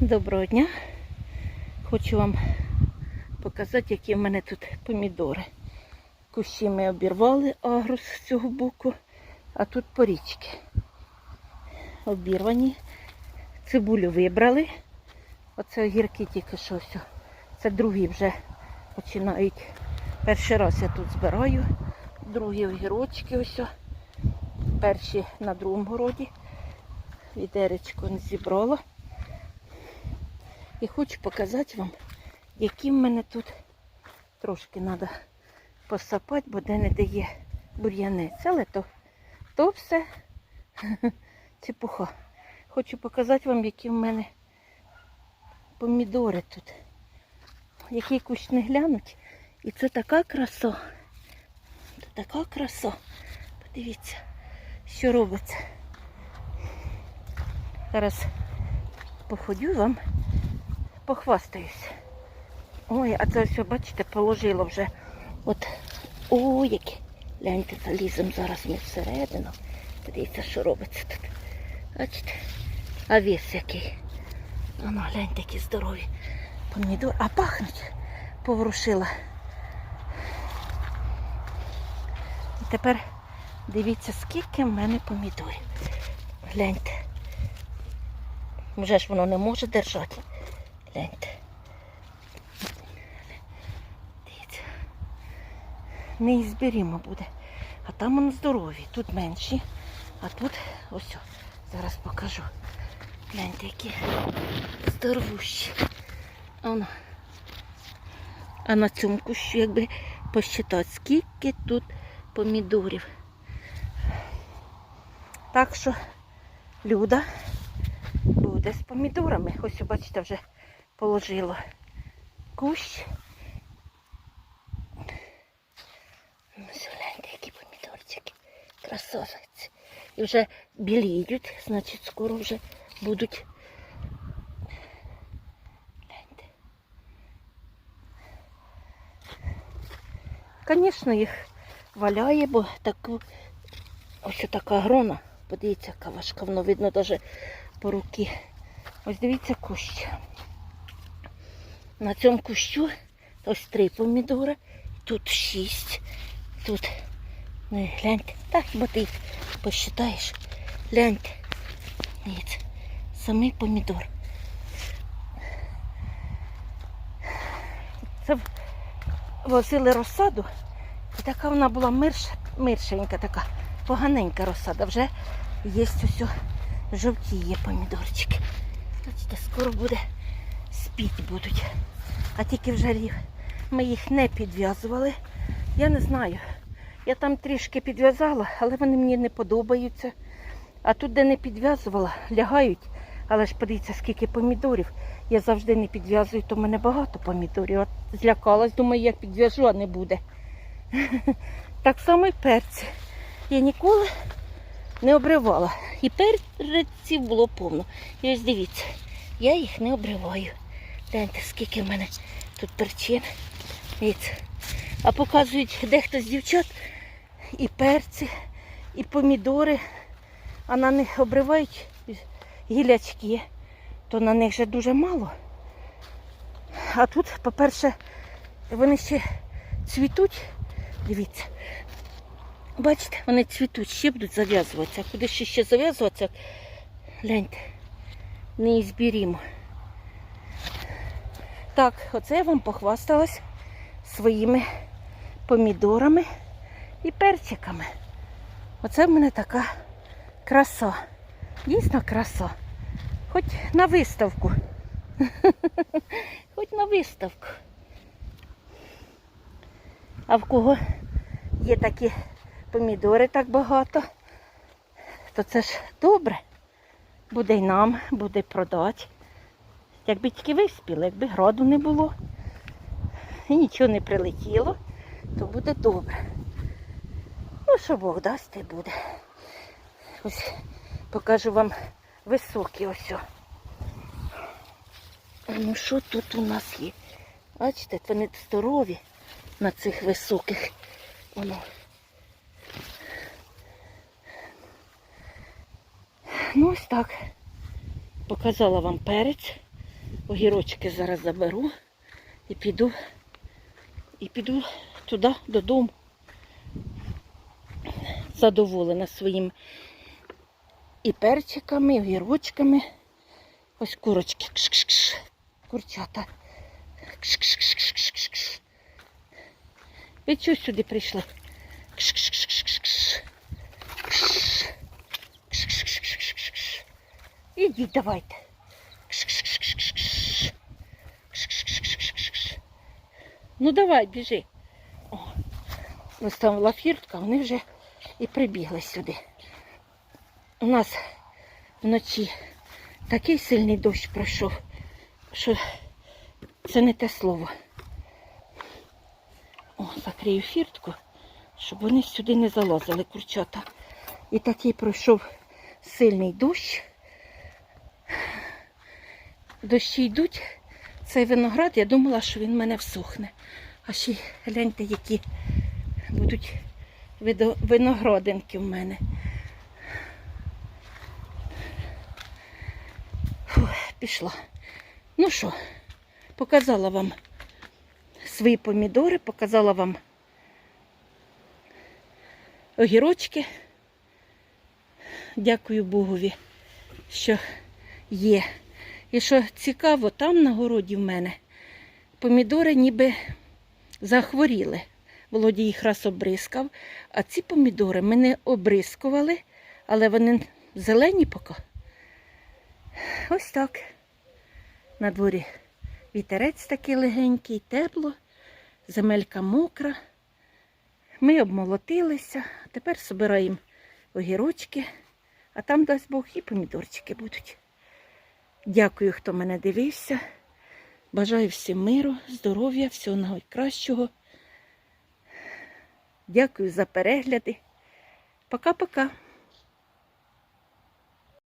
Доброго дня. Хочу вам показати, які в мене тут помідори. Кущі ми обірвали агрус з цього боку, а тут порічки. Обірвані. Цибулю вибрали. Оце огірки тільки що все. Це другі вже починають. Перший раз я тут збираю. Другі огірочки ось. Перші на другому городі. Відеречко не зібрала. І хочу показати вам, які в мене тут трошки треба посапати, бо де не дає бур'янець. Але то, то все чепуха. Хочу показати вам, які в мене помідори тут. Який кущ не глянуть. І це така краса. Це така краса. Подивіться, що робиться. Зараз походю вам похвастаюсь. Ой, а це все, бачите, положило вже. От ой, яке. Гляньте, заліземо зараз ми всередину. Подивіться, що робиться тут. Бачите? А вес який. Воно, гляньте, які здорові. Помідор. А пахнуть поворушила. І тепер дивіться, скільки в мене помідорів. Гляньте. Вже ж воно не може держати. Дивіться. Неізберімо буде. А там воно здорові. Тут менші. А тут ось. Зараз покажу. Гляньте, які здоровущі. Оно. А на цьому кущу, якби посчитати, скільки тут помідорів. Так що, Люда, буде з помідорами. Ось, бачите, вже положила кущ. Ось гляньте, які помідорчики. Красавиці. І вже біліють, значить скоро вже будуть. Звісно, їх валяє, бо таку ось така грона. Подивіться, яка важка, воно видно навіть по руки. Ось дивіться кущ. На цьому кущу ось три помідори, тут шість, тут, ну і гляньте, так хіба ти посчитаєш. Гляньте. Дивіться, самий помідор. Це возили розсаду, і така вона була мирш, миршенька така, поганенька розсада. Вже є ось жовтіє помідорчики. Бачите, скоро буде спіти будуть. А тільки вже рік ми їх не підв'язували. Я не знаю. Я там трішки підв'язала, але вони мені не подобаються. А тут, де не підв'язувала, лягають. Але ж подивіться, скільки помідорів. Я завжди не підв'язую, то в мене багато помідорів. От злякалась, думаю, як підв'яжу, а не буде. Так само і перці. Я ніколи не обривала. І перців було повно. І ось дивіться, я їх не обриваю. Гляньте, скільки в мене тут перчин. А показують дехто з дівчат і перці, і помідори, а на них обривають гілячки, то на них вже дуже мало. А тут, по-перше, вони ще цвітуть. Дивіться. Бачите, вони цвітуть, ще будуть зав'язуватися. Куди ще ще зав'язуватися? Гляньте, не ізбірімо. Так, оце я вам похвасталась своїми помідорами і перчиками. Оце в мене така краса. Дійсно краса. Хоч на виставку. Хоч на виставку. А в кого є такі помідори так багато, то це ж добре. Буде й нам, буде продати. Якби тільки виспіли, якби граду не було і нічого не прилетіло, то буде добре. Ну, що Бог дасть, те буде. Ось покажу вам високі ось. Ну що тут у нас є? Бачите, вони здорові на цих високих. Воно. Ну ось так. Показала вам перець Огірочки зараз заберу і піду, і піду туди, додому. Задоволена своїм і перчиками, і огірочками. Ось курочки. Кш-кш-кш. Курчата. Кш-кш-кш-кш-кш-кш. Ви чого сюди прийшли? Кш. Ідіть, давайте. Ну давай, біжи. О, виставила фіртка, вони вже і прибігли сюди. У нас вночі такий сильний дощ пройшов, що це не те слово. О, закрию фіртку, щоб вони сюди не залазили, курчата. І такий пройшов сильний дощ. Дощі йдуть. Цей виноград, я думала, що він в мене всохне. А ще гляньте, які будуть виноградинки в мене. Фух, пішла. Ну що, показала вам свої помідори, показала вам огірочки. Дякую Богові, що є. І що цікаво, там на городі в мене помідори ніби захворіли. Володя їх раз обрискав, а ці помідори ми не обрискували, але вони зелені поки. Ось так. На дворі вітерець такий легенький, тепло, земелька мокра. Ми обмолотилися, тепер збираємо огірочки, а там, дасть Бог, і помідорчики будуть. Дякую, хто мене дивився. Бажаю всім миру, здоров'я, всього найкращого. Дякую за перегляди. Пока-пока.